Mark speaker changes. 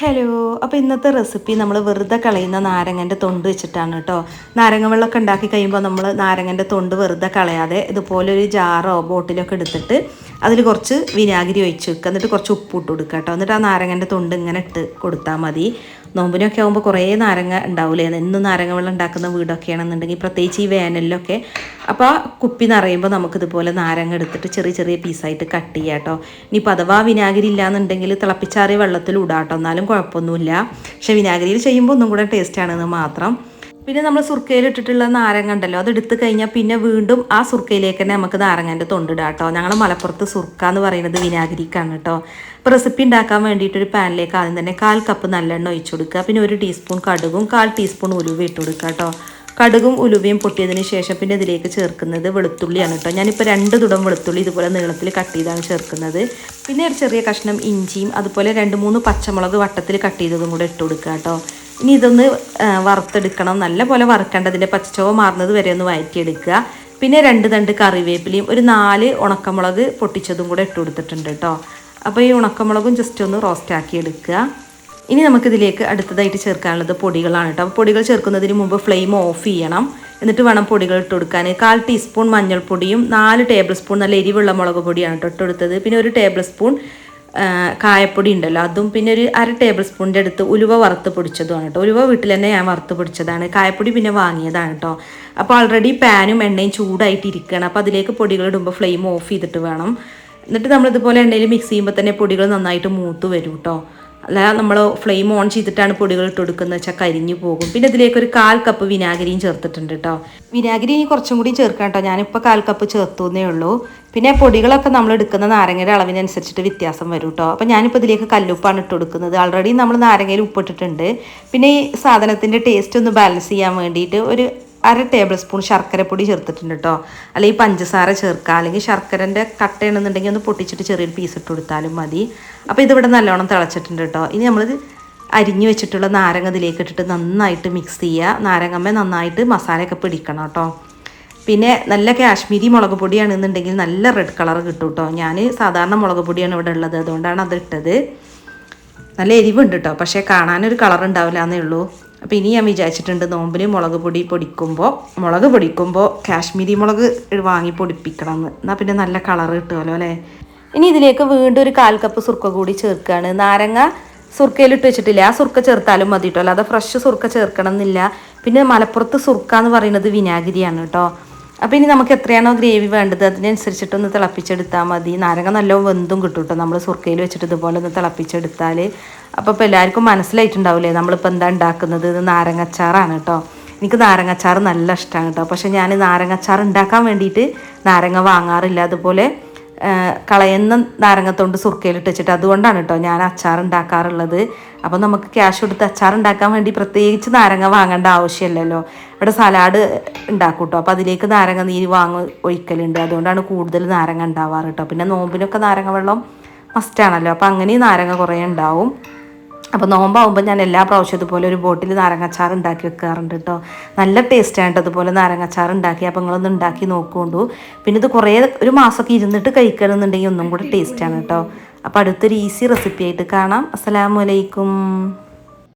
Speaker 1: Hello അപ്പോൾ ഇന്നത്തെ recipe നമ്മൾ വെറുതെ കളയുന്ന നാരങ്ങന്റെ തൊണ്ട് വെച്ചിട്ടാണ് കേട്ടോ നാരങ്ങ വെള്ളമൊക്കെ ഉണ്ടാക്കി കഴിയുമ്പോൾ നമ്മൾ നാരങ്ങന്റെ തൊണ്ട് വെറുതെ കളയാതെ ഇതുപോലെ ഒരു ജാറോ ബോട്ടിലൊക്കെ എടുത്തിട്ട് അതിൽ കുറച്ച് വിനാഗിരി ഒഴിച്ച് വെക്കുക. എന്നിട്ട് കുറച്ച് ഉപ്പിട്ട് കൊടുക്കുക കേട്ടോ എന്നിട്ട് ആ നാരങ്ങന്റെ തൊണ്ട് ഇങ്ങനെ ഇട്ട് കൊടുത്താൽ മതി. നോമ്പിനൊക്കെ ആകുമ്പോൾ കുറേ നാരങ്ങ ഉണ്ടാവില്ലേ എന്നും നാരങ്ങ വെള്ളം ഉണ്ടാക്കുന്ന വീടൊക്കെയാണെന്നുണ്ടെങ്കിൽ പ്രത്യേകിച്ച് ഈ വേനലിലൊക്കെ അപ്പോൾ ആ കുപ്പി നിറയുമ്പോൾ നമുക്കിതുപോലെ നാരങ്ങ എടുത്തിട്ട് ചെറിയ ചെറിയ പീസായിട്ട് കട്ട് ചെയ്യാം കേട്ടോ. ഇനിയിപ്പോൾ അഥവാ വിനാഗിരി ഇല്ലാന്നുണ്ടെങ്കിൽ തിളപ്പിച്ചാറിയ വെള്ളത്തിൽ ഇടാട്ടോ. എന്നാലും കുഴപ്പമൊന്നുമില്ല. പക്ഷേ വിനാഗിരിയിൽ ചെയ്യുമ്പോൾ ഒന്നും കൂടെ ടേസ്റ്റ് ആണെന്ന് മാത്രം. പിന്നെ നമ്മൾ സുർക്കയിൽ ഇട്ടിട്ടുള്ള നാരങ്ങ ഉണ്ടല്ലോ അത് എടുത്തു കഴിഞ്ഞാൽ പിന്നെ വീണ്ടും ആ സുർക്കയിലേക്ക് തന്നെ നമുക്ക് നാരങ്ങന്റെ തൊണ്ടിടാം കേട്ടോ. ഞങ്ങൾ മലപ്പുറത്ത് സുർക്ക എന്ന് പറയുന്നത് വിനാഗിരിക്കാണ് കേട്ടോ. അപ്പോൾ റെസിപ്പി ഉണ്ടാക്കാൻ വേണ്ടിയിട്ട് ഒരു പാനിലേക്ക് ആദ്യം തന്നെ കാൽ കപ്പ് നല്ലെണ്ണ ഒഴിച്ചു കൊടുക്കുക. പിന്നെ ഒരു ടീസ്പൂൺ കടുകും കാൽ ടീസ്പൂൺ ഉലുവ ഇട്ട് കൊടുക്കുക കേട്ടോ. കടുകും ഉലുവയും പൊട്ടിയതിന് ശേഷം പിന്നെ ഇതിലേക്ക് ചേർക്കുന്നത് വെളുത്തുള്ളിയാണ് കേട്ടോ. ഞാനിപ്പോൾ രണ്ട് തുടം വെളുത്തുള്ളി ഇതുപോലെ നീളത്തിൽ കട്ട് ചെയ്താണ് ചേർക്കുന്നത്. പിന്നെ ഒരു ചെറിയ കഷ്ണം ഇഞ്ചിയും അതുപോലെ രണ്ട് മൂന്ന് പച്ചമുളക് വട്ടത്തിൽ കട്ട് ചെയ്തതും കൂടെ ഇട്ട് കൊടുക്കുക കേട്ടോ. ഇനി ഇതൊന്ന് വറുത്തെടുക്കണം. നല്ല പോലെ വറുക്കേണ്ടതിന്റെ പച്ചച്ചോവ മാറുന്നത് വരെ ഒന്ന് വഴറ്റിയെടുക്കുക പിന്നെ രണ്ട് തണ്ട് കറിവേപ്പിലയും ഒരു നാല് ഉണക്കമുളക് പൊട്ടിച്ചതും കൂടെ ഇട്ട് കൊടുത്തിട്ടുണ്ട് കേട്ടോ. അപ്പോൾ ഈ ഉണക്കമുളകും ജസ്റ്റ് ഒന്ന് റോസ്റ്റ് ആക്കി എടുക്കുക ഇനി നമുക്കിതിലേക്ക് അടുത്തതായിട്ട് ചേർക്കാനുള്ളത് പൊടികളാണ് കേട്ടോ. പൊടികൾ ചേർക്കുന്നതിന് മുമ്പ് ഫ്ലെയിം ഓഫ് ചെയ്യണം. എന്നിട്ട് വേണം പൊടികൾ ഇട്ട് കൊടുക്കാൻ. കാൽ ടീസ്പൂൺ മഞ്ഞൾപ്പൊടിയും നാല് ടേബിൾ സ്പൂൺ നല്ല എരിവുള്ള മുളക് പൊടിയാണ് കേട്ടോ ഇട്ട് കൊടുത്തത്. പിന്നെ ഒരു ടേബിൾ സ്പൂൺ കായപ്പൊടി ഉണ്ടല്ലോ. അതും പിന്നെ ഒരു അര ടേബിൾ സ്പൂണിന്റെ അടുത്ത് ഉലുവ വറുത്ത് പൊടിച്ചതുമാണ് കേട്ടോ. ഉലുവ വീട്ടിൽ തന്നെ ഞാൻ വറുത്ത് പൊടിച്ചതാണ്. കായപ്പൊടി പിന്നെ വാങ്ങിയതാണ് കേട്ടോ. അപ്പോൾ ഓൾറെഡി പാനും എണ്ണയും ചൂടായിട്ട് ഇരിക്കുകയാണ്. അപ്പോൾ അതിലേക്ക് പൊടികൾ ഇടുമ്പോൾ ഫ്ലെയിം ഓഫ് ചെയ്തിട്ട് വേണം. എന്നിട്ട് നമ്മളിതുപോലെ എണ്ണയിൽ മിക്സ് ചെയ്യുമ്പോൾ തന്നെ പൊടികൾ നന്നായിട്ട് മൂത്ത് വരും കേട്ടോ. അല്ല നമ്മൾ ഫ്ലെയിം ഓൺ ചെയ്തിട്ടാണ് പൊടികൾ ഇട്ട് കൊടുക്കുന്നത് വെച്ചാൽ കരിഞ്ഞു പോകും. പിന്നെ ഇതിലേക്ക് ഒരു കാൽ കപ്പ് വിനാഗിരിയും ചേർത്തിട്ടുണ്ട് കേട്ടോ വിനാഗിരി ഇനി കുറച്ചും കൂടി ചേർക്കാം കേട്ടോ ഞാനിപ്പോൾ കാൽ കപ്പ് ചേർത്തുന്നേ ഉള്ളൂ. പിന്നെ പൊടികളൊക്കെ നമ്മൾ എടുക്കുന്ന നാരങ്ങയുടെ അളവിനനുസരിച്ചിട്ട് വ്യത്യാസം വരും കേട്ടോ അപ്പോൾ ഞാനിപ്പോൾ ഇതിലേക്ക് കല്ലുപ്പാണ് ഇട്ട് കൊടുക്കുന്നത്. ആൾറെഡി നമ്മൾ നാരങ്ങയിൽ ഉപ്പിട്ടിട്ടുണ്ട്. പിന്നെ ഈ സാധനത്തിന്റെ ടേസ്റ്റ് ഒന്ന് ബാലൻസ് ചെയ്യാൻ വേണ്ടിയിട്ട് ഒരു അര ടേബിൾ സ്പൂൺ ശർക്കരപ്പൊടി ചേർത്തിട്ടുണ്ട് കേട്ടോ അല്ലെങ്കിൽ പഞ്ചസാര ചേർക്കുക. അല്ലെങ്കിൽ ശർക്കരന്റെ കട്ടയാണെന്നുണ്ടെങ്കിൽ ഒന്ന് പൊട്ടിച്ചിട്ട് ചെറിയൊരു പീസ് ഇട്ട് കൊടുത്താലും മതി. അപ്പോൾ ഇതിവിടെ നല്ലോണം തിളച്ചിട്ടുണ്ട് കേട്ടോ ഇനി നമ്മൾ അരിഞ്ഞു വെച്ചിട്ടുള്ള നാരങ്ങ ഇതിലേക്ക് ഇട്ടിട്ട് നന്നായിട്ട് മിക്സ് ചെയ്യുക. നാരങ്ങമ്മ നന്നായിട്ട് മസാലയൊക്കെ പിടിക്കണം കേട്ടോ പിന്നെ നല്ല കാശ്മീരി മുളക് പൊടിയാണെന്നുണ്ടെങ്കിൽ നല്ല റെഡ് കളർ കിട്ടും കേട്ടോ ഞാൻ സാധാരണ മുളക് പൊടിയാണ് ഇവിടെ ഉള്ളത്. അതുകൊണ്ടാണ് അത് ഇട്ടത്. നല്ല എരിവുണ്ട് കേട്ടോ പക്ഷേ കാണാനൊരു കളർ ഉണ്ടാവില്ല എന്നേ ഉള്ളൂ. അപ്പോൾ ഇനി ഞാൻ വിചാരിച്ചിട്ടുണ്ട് നോമ്പിന് മുളക് പൊടി പൊടിക്കുമ്പോൾ മുളക് പൊടിക്കുമ്പോൾ കാശ്മീരി മുളക് വാങ്ങി പൊടിപ്പിക്കണം എന്ന് എന്നാൽ പിന്നെ നല്ല കളർ കിട്ടുമല്ലോ അല്ലേ? ഇനി ഇതിലേക്ക് വീണ്ടും ഒരു കാൽ കപ്പ് സുർക്ക കൂടി ചേർക്കുകയാണ്. നാരങ്ങ സുർക്കയിലിട്ട് വെച്ചിട്ടില്ല. ആ സുർക്ക ചേർത്താലും മതി കേട്ടോ അല്ലാതെ ഫ്രഷ് സുർക്ക ചേർക്കണം എന്നില്ല പിന്നെ മലപ്പുറത്ത് സുർക്ക എന്ന് പറയുന്നത് വിനാഗിരിയാണ് കേട്ടോ. അപ്പോൾ ഇനി നമുക്ക് എത്രയാണോ ഗ്രേവി വേണ്ടത് അതിനനുസരിച്ചിട്ടൊന്ന് തിളപ്പിച്ചെടുത്താൽ മതി. നാരങ്ങ നല്ല വെന്തും കിട്ടും കേട്ടോ നമ്മൾ സുർക്കയിൽ വെച്ചിട്ട് ഇതുപോലെ ഒന്ന് തിളപ്പിച്ചെടുത്താൽ അപ്പോൾ ഇപ്പോൾ എല്ലാവർക്കും മനസ്സിലായിട്ടുണ്ടാവില്ലേ നമ്മളിപ്പോൾ എന്താ ഉണ്ടാക്കുന്നത്? ഇത് നാരങ്ങച്ചാറാണ് കേട്ടോ എനിക്ക് നാരങ്ങച്ചാറ് നല്ല ഇഷ്ടമാണ് കേട്ടോ പക്ഷേ ഞാൻ നാരങ്ങച്ചാർ ഉണ്ടാക്കാൻ വേണ്ടിയിട്ട് നാരങ്ങ വാങ്ങാറില്ല. അതുപോലെ കളയുന്ന നാരങ്ങത്തോണ്ട് സുർക്കയിലിട്ട് വെച്ചിട്ട് അതുകൊണ്ടാണ് കേട്ടോ ഞാൻ അച്ചാർ ഉണ്ടാക്കാറുള്ളത് അപ്പോൾ നമുക്ക് ക്യാഷ് കൊടുത്ത് അച്ചാർ ഉണ്ടാക്കാൻ വേണ്ടി പ്രത്യേകിച്ച് നാരങ്ങ വാങ്ങേണ്ട ആവശ്യമില്ലല്ലോ ഇവിടെ സലാഡ് ഉണ്ടാക്കും കേട്ടോ അപ്പോൾ അതിലേക്ക് നാരങ്ങ നീര് വാങ്ങ ഒഴിക്കലുണ്ട്. അതുകൊണ്ടാണ് കൂടുതൽ നാരങ്ങ ഉണ്ടാവാറ് കേട്ടോ പിന്നെ നോമ്പിനൊക്കെ നാരങ്ങ വെള്ളം മസ്റ്റാണല്ലോ അപ്പോൾ അങ്ങനെ നാരങ്ങ കുറേ ഉണ്ടാവും. അപ്പോൾ നോമ്പാകുമ്പോൾ ഞാൻ എല്ലാ പ്രാവശ്യം ഇതുപോലെ ഒരു ബോട്ടിൽ നാരങ്ങാച്ചാർ ഉണ്ടാക്കി വെക്കാറുണ്ട് കേട്ടോ നല്ല ടേസ്റ്റാണ് കേട്ടോ അതുപോലെ നാരങ്ങച്ചാർ ഉണ്ടാക്കി. അപ്പോൾ നിങ്ങളൊന്ന് ഉണ്ടാക്കി നോക്കുകൊണ്ടു. പിന്നെ ഇത് കുറേ ഒരു മാസമൊക്കെ ഇരുന്നിട്ട് കഴിക്കണമെന്നുണ്ടെങ്കിൽ ഒന്നും കൂടെ ടേസ്റ്റാണ് കേട്ടോ അപ്പോൾ അടുത്തൊരു ഈസി റെസിപ്പി ആയിട്ട് കാണാം. അസ്സലാമലൈക്കും